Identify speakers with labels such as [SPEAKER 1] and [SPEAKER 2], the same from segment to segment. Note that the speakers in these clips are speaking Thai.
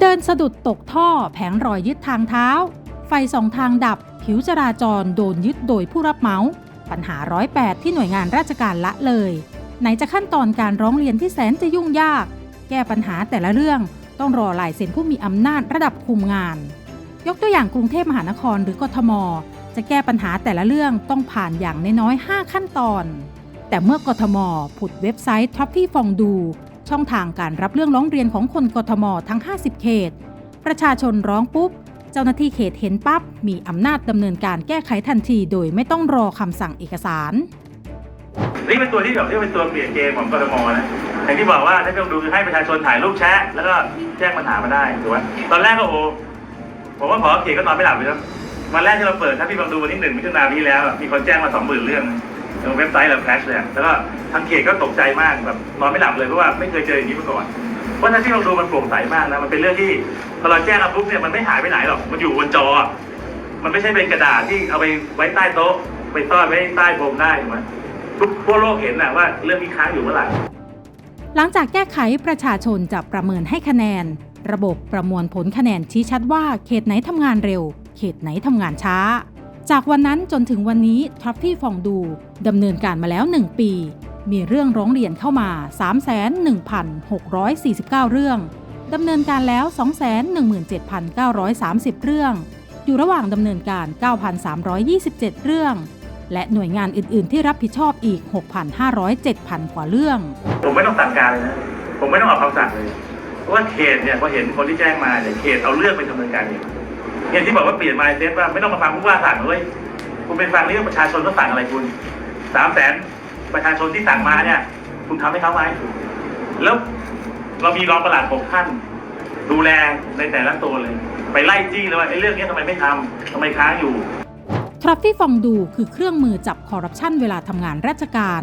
[SPEAKER 1] เดินสะดุดตกท่อแผงรอยยึดทางเท้า ไฟสองทางดับ ผิวจราจรโดนยึดโดยผู้รับเหมาปัญหาร้อยแปดที่หน่วยงานราชการละเลย ไหนจะขั้นตอนการร้องเรียนที่แสนจะยุ่งยาก แก้ปัญหาแต่ละเรื่องต้องรอลายเซ็นผู้มีอำนาจระดับคุมงาน ยกตัวอย่างกรุงเทพมหานครหรือกทม จะแก้ปัญหาแต่ละเรื่องต้องผ่านอย่างน้อยๆ5ขั้นตอน แต่เมื่อกทมผุดเว็บไซต์ท็อปที่ฟองดู ช่องทางการรับเรื่องร้องเรียนของคนกทมทั้ง 50 เขต ประชาชนร้องปุ๊บ เจ้าหน้าที่เขตเห็นปั๊บ มีอำนาจดำเนินการแก้ไขทันที โดยไม่ต้องรอคำสั่งเอกสาร
[SPEAKER 2] นี่เป็นตัวที่แบบที่เป็นตัวเปลี่ยนเกมของกรทมนะอย่างที่บอกว่าถ้าต้องดูคือให้ประชาชนถ่ายรูปแชะแล้วก็แจ้งปัญหามาได้ถูกไหมตอนแรกก็โอ้ผมว่าขอเขตก็นอนไม่หลับเลยครับวันแรกที่เราเปิดถ้าพี่บังดูวันที่หนึ่งมิถุนายนที่แล้ว มีคนแจ้งมาสองหมื่นเรื่อง เว็บไซต์เราแคชเลยแล้วก็ทางเขตก็ตกใจมากแบบนอนไม่หลับเลยเพราะว่าไม่เคยเจออย่างนี้มาก่อน เพราะฉะนั้นที่เราดูมันโปร่งใสมากนะมันเป็นเรื่องที่พอเราแจ้งมาปุ๊บเนี่ยมันไม่หายไปไหนหรอกมันอยู่บนจอ มันไม่ใช่เป็นกระดาษที่เอาไปไว้ใต้โต๊ะไปซ่อนไว้ใต้พรมได้ถูกไหมทุกทั่วโลกเห็นนะว่าเรื่องนี้ค้างอยู่เมื่อไหร่
[SPEAKER 1] หลังจากแก้ไขประชาชนจะประเมินให้คะแนน ระบบประมวลผลคะแนนชี้ชัดว่าเขตไหนทำงานเร็ว เขตไหนทำงานช้า จากวันนั้นจนถึงวันนี้ท็อปที่ฟองดูดำเนินการมาแล้ว 1 ปี มีเรื่องร้องเรียนเข้ามา 31,649 เรื่องดำเนินการแล้ว 217,930 เรื่อง อยู่ระหว่างดำเนินการ 9,327 เรื่อง และหน่วยงานอื่น ๆ ที่รับผิดชอบอีก 6,507,000 กว่าเรื่อง
[SPEAKER 2] ผมไม่ต้องสั่งการเลยนะ ผมไม่ต้องออกคำสั่งเลย เพราะว่าเขตเนี่ยพอเห็นคนที่แจ้งมาเนี่ยเขตเอาเรื่องไปดำเนินการเอง อย่างที่บอกว่าเปลี่ยนมาเซ็ตว่าไม่ต้องมาฟังผู้ว่าสั่งเลยคุณไปฟังเรื่องประชาชนเขาสั่งอะไรคุณสามแสนประชาชนที่สั่งมาเนี่ย คุณทำให้เขาไหมแล้วเรามีรองประหลัดหกท่าน ดูแลในแต่ละตัวเลย ไปไล่จี้เลยว่าไอ้เรื่องนี้ทำไมไม่ทำทำไมค้างอยู่
[SPEAKER 1] ทรัพที่ฟองดูคือเครื่องมือจับคอร์รัปชันเวลาทำงานราชการ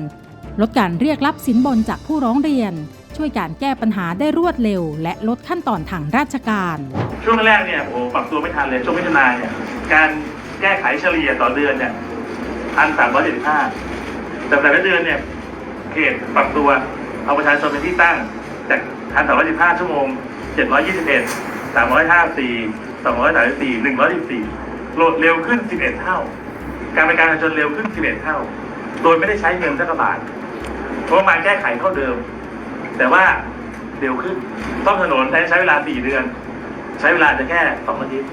[SPEAKER 1] ลดการเรียกรับสินบนจากผู้ร้องเรียน ช่วยการแก้ปัญหาได้รวดเร็ว และลดขั้นตอนทางราชการ
[SPEAKER 2] ช่วงแรกเนี่ยโอ้ปรับตัวไม่ทันเลยช่วงมิถุนายนเนี่ยการแก้ไขเฉลี่ยต่อเดือนเนี่ยพันสามร้อยเจ็ดสิบห้าแต่แต่ละเดือนเนี่ยเขตปรับตัวเอาประชาชนเป็นที่ตั้งจากพันสามร้อยสิบห้าชั่วโมงเจ็ดร้อยยี่สิบเอ็ดสามร้อยห้าสี่สองร้อยสามสิบสี่หนึ่งร้อยสิบสี่โหลดเร็วขึ้นสิบเอ็ดเท่า การบริการประชาชนเร็วขึ้นสิบเอ็ดเท่า โดยไม่ได้ใช้เงินสักกระบาทเพราะมาแก้ไขเท่าเดิม แต่ว่าเร็วขึ้นต้องถนนใช้ใช้เวลาสี่เดือน ใช้เวลาจะแค่สองอาทิตย์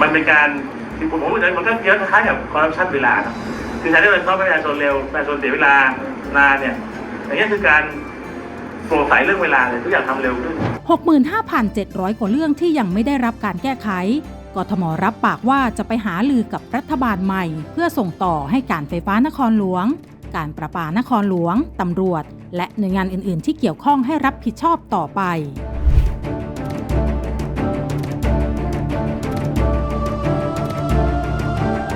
[SPEAKER 2] มันเป็นการที่ผมผมว่ามันก็เยอะคล้ายๆกับคอร์รัปชันเวลาคือใช้ได้เงินเข้าประชาชนเร็วประชาชนเสียเวลานานเนี่ยอย่างนี้ยคือการโปร่งใสเรื่องเวลาเลยทุกอย่างทำเร็วขึ้น
[SPEAKER 1] 65,700 กว่าเรื่องที่ยังไม่ได้รับการแก้ไขกทมรับปากว่าจะไปหาลือกับรัฐบาลใหม่ เพื่อส่งต่อให้การไฟฟ้านครหลวง การประปานครหลวง ตำรวจ และหน่วยงานอื่น ๆ ที่เกี่ยวข้องให้รับผิดชอบต่อไป